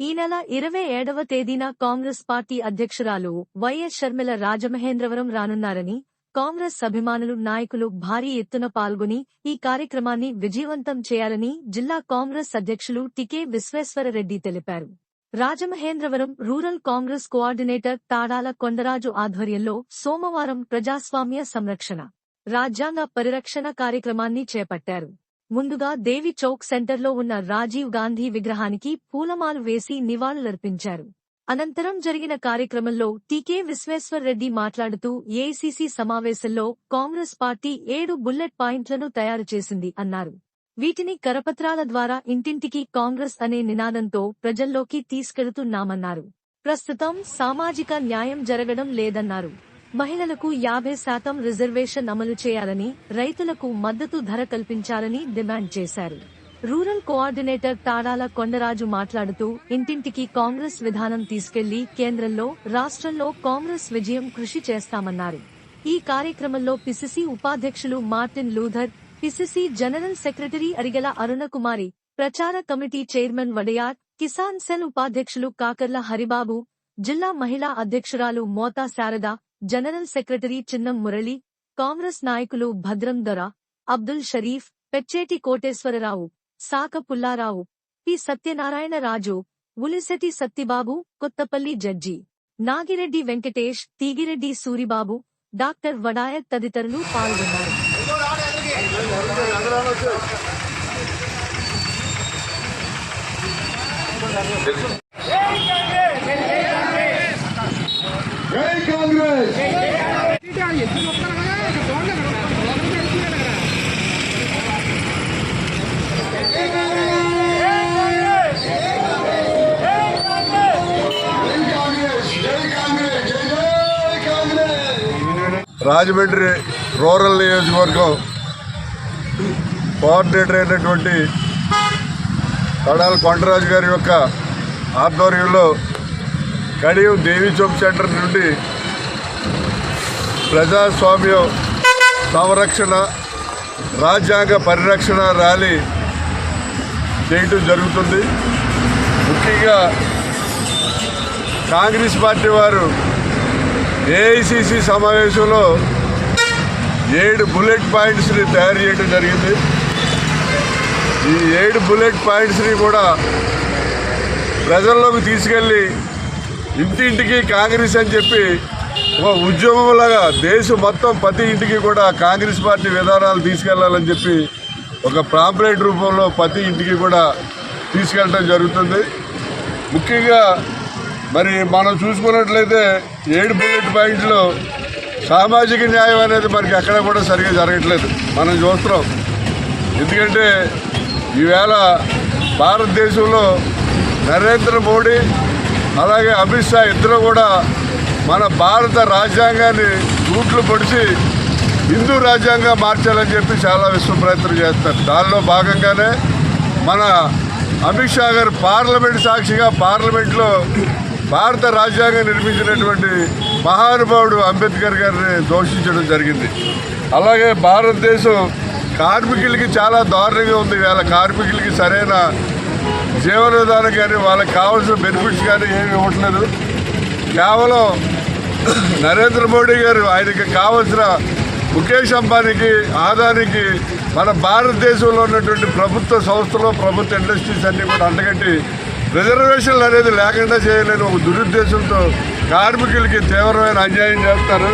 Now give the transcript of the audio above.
ఈ నెల ఇరవై ఏడవ తేదీన కాంగ్రెస్ పార్టీ అధ్యక్షురాలు వైఎస్ షర్మిల రాజమహేంద్రవరం రానున్నారని కాంగ్రెస్ అభిమానులు నాయకులు భారీ ఎత్తున పాల్గొని ఈ కార్యక్రమాన్ని విజయవంతం చేయాలని జిల్లా కాంగ్రెస్ అధ్యక్షులు టికే విశ్వేశ్వరరెడ్డి తెలిపారు. రాజమహేంద్రవరం రూరల్ కాంగ్రెస్ కోఆర్డినేటర్ తాడాల కొండరాజు ఆధ్వర్యంలో సోమవారం ప్రజాస్వామ్య సంరక్షణ రాజ్యాంగ పరిరక్షణ కార్యక్రమాన్ని చేపట్టారు. ముందుగా దేవి చౌక్ సెంటర్లో ఉన్న రాజీవ్ గాంధీ విగ్రహానికి పూలమాలు వేసి నివాళులర్పించారు. అనంతరం జరిగిన కార్యక్రమంలో టీకే విశ్వేశ్వరరెడ్డి మాట్లాడుతూ ఏసీసీ సమావేశంలో కాంగ్రెస్ పార్టీ ఏడు బుల్లెట్ పాయింట్లను తయారు చేసింది అన్నారు. వీటిని కరపత్రాల ద్వారా ఇంటింటికి కాంగ్రెస్ అనే నినాదంతో ప్రజల్లోకి తీసుకెళుతున్నామన్నారు ప్రస్తుతం సామాజిక న్యాయం జరగడం లేదన్నారు. మహిళలకు యాభై శాతం రిజర్వేషన్ అమలు చేయాలని రైతులకు మద్దతు ధర కల్పించాలని డిమాండ్ చేశారు. రూరల్ కోఆర్డినేటర్ తాడాల కొండరాజు మాట్లాడుతూ ఇంటింటికి కాంగ్రెస్ విధానం తీసుకెళ్ళి కేంద్రంలో రాష్ట్రంలో కాంగ్రెస్ విజయం కృషి చేస్తామన్నారు. ఈ కార్యక్రమంలో పిసిసి ఉపాధ్యక్షులు Martin Luther PCC general secretary Arigala Arunakumari ప్రచార committee chairman Vadayar Kisan cell ఉపాధ్యక్షులు కాకర్ల హరిబాబు జిల్లా మహిళా అధ్యక్షురాలు మోతా శారద జనరల్ సెక్రటరీ చిన్నం మురళి కాంగ్రెస్ నాయకులు Bhadram Dora Abdul Sharif Pechheti Koteswararao Saka Pullarao P Satyanarayana Raju Sattibabu Kothapalli judge Nagireddy Venkatesh Teegireddy Suribabu doctor Vadayat తదితరులు పాల్గొన్నారు కాంగ్రెస్ జై కాంగ్రెస్ జై కాంగ్రెస్ జై జై కాంగ్రెస్! రాజమండ్రి రూరల్ నియోజకవర్గం కోఆర్డినేటర్ అయినటువంటి కడాల కొండరాజు గారి యొక్క ఆధ్వర్యంలో కడియం దేవి చౌక్ సెంటర్ నుండి ప్రజాస్వామ్యం సంరక్షణ రాజ్యాంగ పరిరక్షణ ర్యాలీ చేయటం జరుగుతుంది. ముఖ్యంగా కాంగ్రెస్ పార్టీ వారు ఏఐసిసి సమావేశంలో ఏడు బుల్లెట్ పాయింట్స్ని తయారు చేయడం జరిగింది. ఈ ఏడు బుల్లెట్ పాయింట్స్ని కూడా ప్రజల్లోకి తీసుకెళ్ళి ఇంటింటికి కాంగ్రెస్ అని చెప్పి ఒక ఉద్యమంలాగా దేశం మొత్తం ప్రతి ఇంటికి కూడా కాంగ్రెస్ పార్టీ విధానాలు తీసుకెళ్ళాలని చెప్పి ఒక ప్రాంప్లెట్ రూపంలో ప్రతి ఇంటికి కూడా తీసుకెళ్ళడం జరుగుతుంది. ముఖ్యంగా మరి మనం చూసుకున్నట్లయితే ఏడు బుల్లెట్ పాయింట్లో సామాజిక న్యాయం అనేది మనకి ఎక్కడ కూడా సరిగా జరగట్లేదు. మనం చూస్తున్నాం. ఎందుకంటే ఈవేళ భారతదేశంలో నరేంద్ర మోడీ అలాగే అమిత్ షా ఇద్దరు కూడా మన భారత రాజ్యాంగాన్ని రూట్లు పొడిచి హిందూ రాజ్యాంగం మార్చాలని చెప్పి చాలా విశ్వ ప్రయత్నం చేస్తారు. దానిలో భాగంగానే మన అమిత్ షా గారు పార్లమెంట్ సాక్షిగా పార్లమెంట్లో భారత రాజ్యాంగం నిర్మించినటువంటి మహానుభావుడు అంబేద్కర్ గారిని దోషించడం జరిగింది. అలాగే భారతదేశం కార్మికులకి చాలా దారుణంగా ఉంది. వేళ కార్మికులకి సరైన జీవన విధానం కానీ వాళ్ళకి కావాల్సిన బెనిఫిట్స్ కానీ ఏమి ఇవ్వట్లేదు. కేవలం నరేంద్ర మోడీ గారు ఆయనకి కావలసిన ముఖేష్ అంబానీకి ఆదానికి మన భారతదేశంలో ఉన్నటువంటి ప్రభుత్వ సంస్థలు ప్రభుత్వ ఇండస్ట్రీస్ అన్నీ కూడా అంటగట్టి రిజర్వేషన్లు అనేది లేకుండా చేయలేని ఒక దురుద్దేశంతో కార్మికులకి తీవ్రమైన అన్యాయం చేస్తారు.